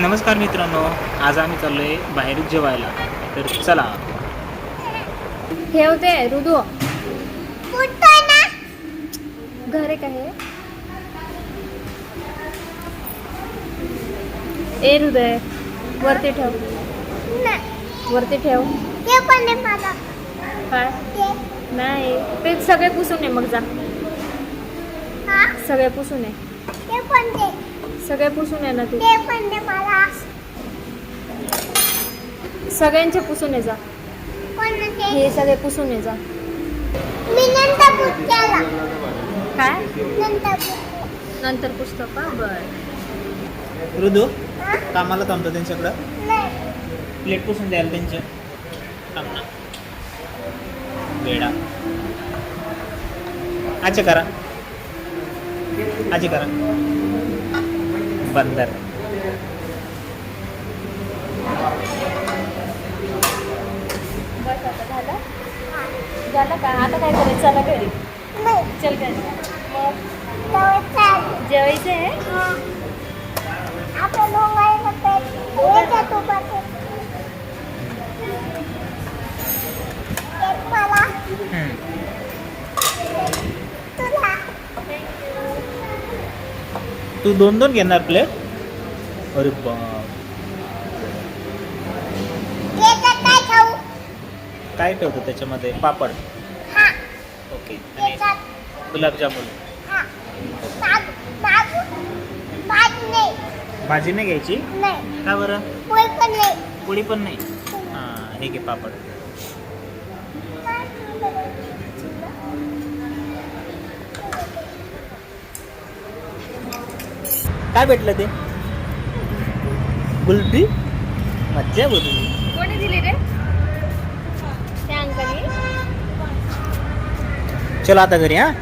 नमस्कार मित्रांनो आज आम्ही चाललोय बाहेर जेवायला. तर चला. ठेवते रुदू. घर आहे का हे ए हृदय वरती ठेव. वरती ठेव. काय? नाही. ते सगळे पुसून ये मग जा. सगळे पुसून ये. सगळे पुसून ये ना तू. सगळ्यांचे पुसून ये जा. हे सगळे पुसून ये जा. काय? नंतर पुस्तक का? बर. ऋदू कामाला थांबतो त्यांच्याकडं. प्लेट पुसून द्यायला त्यांच्या थांब ना. वेडा. आजी करा. आजी करा. बंदर। बस आता झालं झालं का? आता काय करायचं? चला घरी. चल घरी. मग? जेवायचं आहे? हम्म. तू दोन दोन घेणार प्लेट अरे काय ठेवतो त्याच्यामध्ये? पापड. ओके. आणि गुलाबजामुन. भाजी नाही घ्यायची? का बरं? पोळी पण नाही. हां हे घे पापड. काय भेटलं ते? गुलबी मज्जा बोलली कोणी दिली रे? चलो आता घरी हां?